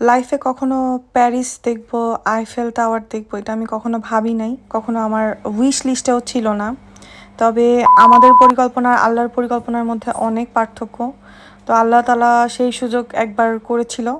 লাইফে কখনো প্যারিস দেখব আইফেল টাওয়ার দেখব, এটা আমি কখনো ভাবি নাই। কখনো আমার উইশ লিস্টেও ছিল না। তবে আমাদের পরিকল্পনার, আল্লাহর পরিকল্পনার মধ্যে অনেক পার্থক্য। তো আল্লাহ তালা সেই সুযোগ একবার করেছিল।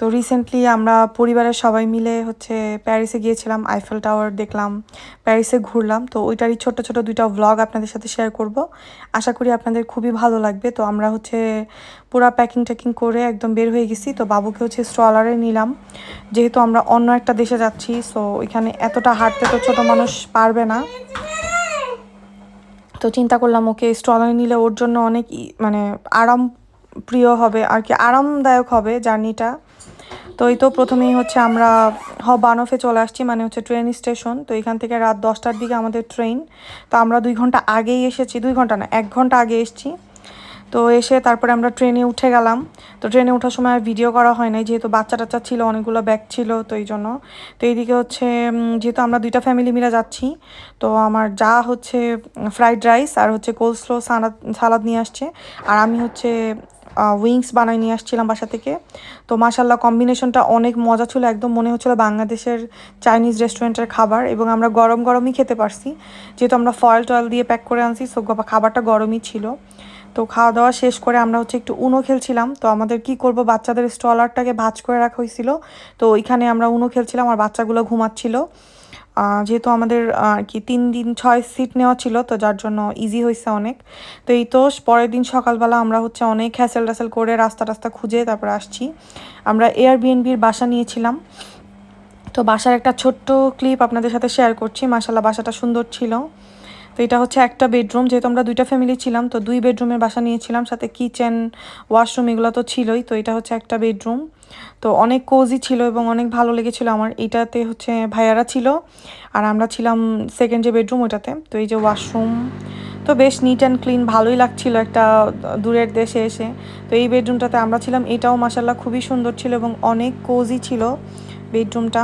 তো রিসেন্টলি আমরা পরিবারের সবাই মিলে হচ্ছে প্যারিসে গিয়েছিলাম আইফেল টাওয়ার দেখলাম প্যারিসে ঘুরলাম। তো ওইটারই ছোট ছোট দুইটা ভ্লগ আপনাদের সাথে শেয়ার করব। আশা করি আপনাদের খুবই ভালো লাগবে। তো আমরা হচ্ছে পুরা প্যাকিং ট্যাকিং করে একদম বের হয়ে গেছি। তো বাবুকে হচ্ছে স্ট্রলারে নিলাম। যেহেতু আমরা অন্য একটা দেশে যাচ্ছি সো এখানে এতটা হাঁটতে তো ছোটো মানুষ পারবে না। তো চিন্তা করলাম, ওকে স্ট্রলারে নিলে ওর জন্য অনেক মানে আরাম প্রিয় হবে, আর কি আরামদায়ক হবে জার্নিটা। তো এই তো প্রথমেই হচ্ছে আমরা হ, বানফে চলে আসছি মানে হচ্ছে ট্রেন স্টেশন তো এখান থেকে রাত দশটার দিকে আমাদের ট্রেন তো আমরা দুই ঘণ্টা আগেই এসেছি, দুই ঘণ্টা না, এক ঘণ্টা আগে এসেছি। তো এসে তারপরে আমরা ট্রেনে উঠে গেলাম। তো ট্রেনে ওঠার সময় আর ভিডিও করা হয় নাই, যেহেতু বাচ্চা টাচ্চা ছিল, অনেকগুলো ব্যাগ ছিল, তো এই জন্য। তো এইদিকে হচ্ছে যেহেতু আমরা দুইটা ফ্যামিলি মিলে যাচ্ছি, তো আমার যা হচ্ছে ফ্রাইড রাইস আর হচ্ছে কোলস্লো সালাদ সালাদ নিয়ে আসছে। আর আমি হচ্ছে উইংস বানাই নিয়ে আসছিলাম বাসা থেকে। তো মাসাল্লাহ কম্বিনেশনটা অনেক মজা ছিল। একদম মনে হচ্ছিল বাংলাদেশের চাইনিজ রেস্টুরেন্টের খাবার এবং আমরা গরম গরমই খেতে পারছি। যেহেতু আমরা ফয়েল টয়েল দিয়ে প্যাক করে আনছি সো খাবারটা গরমই ছিল। তো খাওয়া দাওয়া শেষ করে আমরা হচ্ছে একটু উনো খেলছিলাম। তো আমাদের কি করব, বাচ্চাদের স্টলারটাকে ভাজ করে রাখা হয়েছিল। তো ওইখানে আমরা উনো খেলছিলাম, আর বাচ্চাগুলো ঘুমাচ্ছিল। যেহেতু আমাদের আর কি তিন দিন, ছয় সিট নেওয়া ছিল, তো যার জন্য ইজি হয়েছে অনেক। তো এই তো পরের দিন সকালবেলা আমরা হচ্ছে অনেক হ্যাসেল ট্যাসেল করে রাস্তা রাস্তা খুঁজে তারপরে আসছি। আমরা এয়ার বিএনবির বাসা নিয়েছিলাম। তো বাসার একটা ছোট্ট ক্লিপ আপনাদের সাথে শেয়ার করছি। মাসাল্লাহ বাসাটা সুন্দর ছিল। তো এটা হচ্ছে একটা বেডরুম যেহেতু আমরা দুইটা ফ্যামিলি ছিলাম, তো দুই বেডরুমের বাসা নিয়েছিলাম। সাথে কিচেন ওয়াশরুম এগুলো তো ছিলই। তো এটা হচ্ছে একটা বেডরুম তো অনেক কোজি ছিল এবং অনেক ভালো লেগেছিল। আমার এটাতে হচ্ছে ভাইয়ারা ছিল আর আমরা ছিলাম সেকেন্ড যে বেডরুম ওটাতে। তো এই যে ওয়াশরুম তো বেশ নিট অ্যান্ড ক্লিন ভালোই লাগছিল একটা দূরের দেশে এসে। তো এই বেডরুমটাতে আমরা ছিলাম, এটাও মাসাল্লাহ খুবই সুন্দর ছিল এবং অনেক কোজি ছিল বেডরুমটা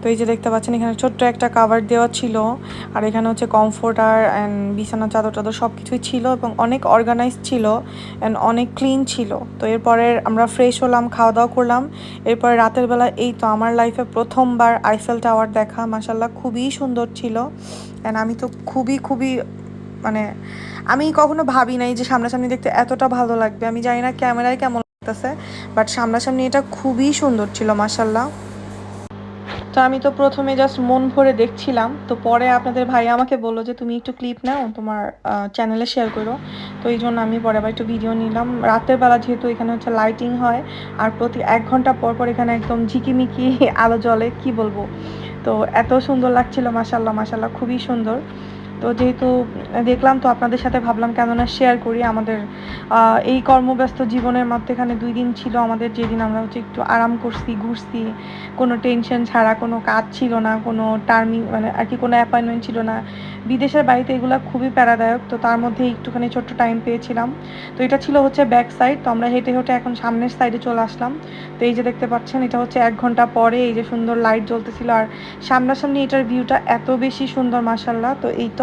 তো এই যে দেখতে পাচ্ছেন, এখানে ছোট্ট একটা কাভার দেওয়া ছিল। আর এখানে হচ্ছে কমফোর্টার অ্যান্ড বিছানা, চাদর টাদর সব কিছুই ছিল এবং অনেক অর্গানাইজ ছিল অ্যান্ড অনেক ক্লিন ছিল। তো এরপরে আমরা ফ্রেশ হলাম খাওয়া দাওয়া করলাম। এরপরে রাতের বেলা, এই তো আমার লাইফে প্রথমবার আইফেল টাওয়ার দেখা। মাসাল্লাহ খুবই সুন্দর ছিল। অ্যান্ড আমি তো খুবই খুবই মানে আমি কখনো ভাবি নাই যে সামনাসামনি দেখতে এতটা ভালো লাগবে। আমি জানি না ক্যামেরায় কেমন লাগতেছে বাট সামনাসামনি এটা খুবই সুন্দর ছিল মাসাল্লাহ তো আমি তো প্রথমে জাস্ট মন ভরে দেখছিলাম, তো পরে আপনাদের ভাই আমাকে বলল যে তুমি একটু ক্লিপ নাও, তোমার চ্যানেলে শেয়ার করো। তো এই জন্য আমি পরে আবার একটু ভিডিও নিলাম। রাতের বেলা যেহেতু এখানে হচ্ছে লাইটিং হয়, আর প্রতি এক ঘণ্টা পর পর এখানে একদম ঝিকিমিকি আলো জলে কি বলব? তো এত সুন্দর লাগছিল মাসাল্লাহ মাসাল্লাহ খুবই সুন্দর। তো যেহেতু দেখলাম তো আপনাদের সাথে ভাবলাম কেননা শেয়ার করি আমাদের এই কর্মব্যস্ত জীবনের মধ্যেখানে দুই দিন ছিল আমাদের, যেদিন আমরা হচ্ছে একটু আরাম করছি, ঘুরছি, কোনো টেনশন ছাড়া, কোনো কাজ ছিল না, কোনো টার্মিং মানে আর কি কোনো অ্যাপয়েন্টমেন্ট ছিল না। বিদেশের বাড়িতে এগুলো খুবই প্যারাদায়ক, তো তার মধ্যে একটুখানি ছোট্ট টাইম পেয়েছিলাম। তো এটা ছিল হচ্ছে ব্যাক সাইড তো আমরা হেঁটে হেঁটে এখন সামনের সাইডে চলে আসলাম। তো এই যে দেখতে পাচ্ছেন, এটা হচ্ছে এক ঘণ্টা পরে এই যে সুন্দর লাইট জ্বলতেছিল, আর সামনাসামনি এটার ভিউটা এত বেশি সুন্দর মাসাল্লাহ তো এই তো